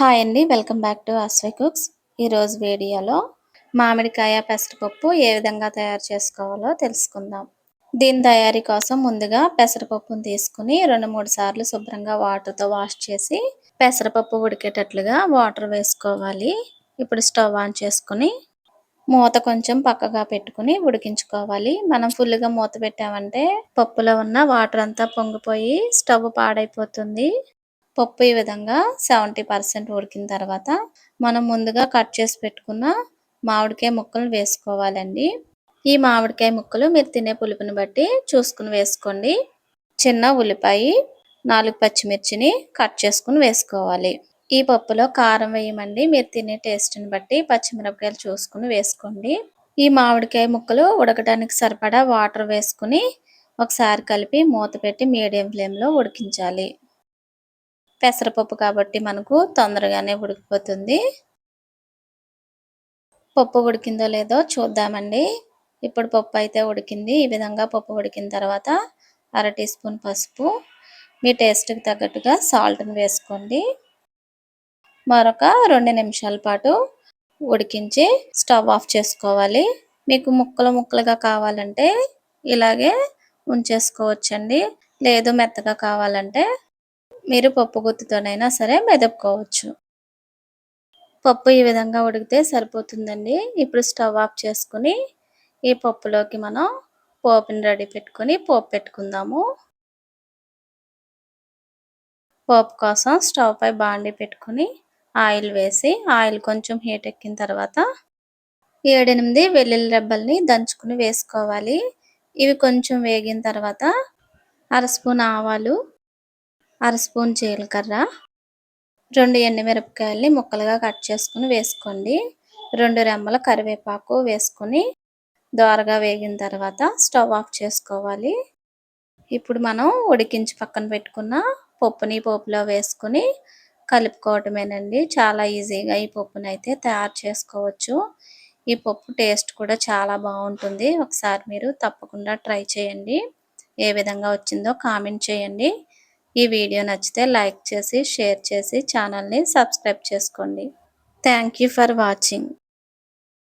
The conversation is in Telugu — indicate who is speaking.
Speaker 1: హాయ్ అండి వెల్కమ్ బ్యాక్ టు అస్వై కుక్స్. ఈరోజు వీడియోలో మామిడికాయ పెసరపప్పు ఏ విధంగా తయారు చేసుకోవాలో తెలుసుకుందాం. దీని తయారీ కోసం ముందుగా పెసరపప్పును తీసుకుని రెండు మూడు సార్లు శుభ్రంగా వాటర్తో వాష్ చేసి పెసరపప్పు ఉడికేటట్లుగా వాటర్ వేసుకోవాలి. ఇప్పుడు స్టవ్ ఆన్ చేసుకుని మూత కొంచెం పక్కగా పెట్టుకుని ఉడికించుకోవాలి. మనం ఫుల్గా మూత పెట్టామంటే పప్పులో ఉన్న వాటర్ అంతా పొంగిపోయి స్టవ్ పాడైపోతుంది. పప్పు ఈ విధంగా సెవెంటీ పర్సెంట్ ఉడికిన తర్వాత మనం ముందుగా కట్ చేసి పెట్టుకున్న మామిడికాయ ముక్కలు వేసుకోవాలండి. ఈ మామిడికాయ ముక్కలు మీరు తినే పులుపుని బట్టి చూసుకుని వేసుకోండి. చిన్న ఉల్లిపాయ నాలుగు పచ్చిమిర్చిని కట్ చేసుకుని వేసుకోవాలి. ఈ పప్పులో కారం వేయమండి. మీరు తినే టేస్ట్ని బట్టి పచ్చిమిరపకాయలు చూసుకుని వేసుకోండి. ఈ మామిడికాయ ముక్కలు ఉడకడానికి సరిపడా వాటర్ వేసుకుని ఒకసారి కలిపి మూత పెట్టి మీడియం ఫ్లేమ్లో ఉడికించాలి. పెసరపప్పు కాబట్టి మనకు తొందరగానే ఉడికిపోతుంది. పప్పు ఉడికిందో లేదో చూద్దామండి. ఇప్పుడు పప్పు అయితే ఉడికింది. ఈ విధంగా పప్పు ఉడికిన తర్వాత అర టీ స్పూన్ పసుపు మీ టేస్ట్కి తగ్గట్టుగా సాల్ట్ని వేసుకోండి. మరొక రెండు నిమిషాల పాటు ఉడికించి స్టవ్ ఆఫ్ చేసుకోవాలి. మీకు ముక్కలు ముక్కలుగా కావాలంటే ఇలాగే ఉంచేసుకోవచ్చండి. లేదు మెత్తగా కావాలంటే మీరు పప్పు గుత్తితోనైనా సరే మెదపుకోవచ్చు. పప్పు ఈ విధంగా ఉడికితే సరిపోతుందండి. ఇప్పుడు స్టవ్ ఆఫ్ చేసుకుని ఈ పప్పులోకి మనం పోపుని రెడీ పెట్టుకుని పోపు పెట్టుకుందాము. పోపు కోసం స్టవ్ పై బాండి పెట్టుకుని ఆయిల్ వేసి ఆయిల్ కొంచెం హీట్ ఎక్కిన తర్వాత ఏడెనిమిది వెల్లుల్లి రెబ్బల్ని దంచుకుని వేసుకోవాలి. ఇవి కొంచెం వేగిన తర్వాత అర స్పూన్ ఆవాలు అర స్పూన్ జీలకర్ర రెండు ఎండుమిరపకాయల్ని ముక్కలుగా కట్ చేసుకుని వేసుకోండి. రెండు రెమ్మల కరివేపాకు వేసుకొని దోరగా వేగిన తర్వాత స్టవ్ ఆఫ్ చేసుకోవాలి. ఇప్పుడు మనం ఉడికించి పక్కన పెట్టుకున్న పప్పుని పోపులో వేసుకుని కలుపుకోవటమేనండి. చాలా ఈజీగా ఈ పప్పుని అయితే తయారు చేసుకోవచ్చు. ఈ పప్పు టేస్ట్ కూడా చాలా బాగుంటుంది. ఒకసారి మీరు తప్పకుండా ట్రై చేయండి. ఏ విధంగా వచ్చిందో కామెంట్ చేయండి. ఈ వీడియో నచ్చితే లైక్ చేసి షేర్ చేసి ఛానల్ని సబ్స్క్రైబ్ చేసుకోండి. Thank for watching.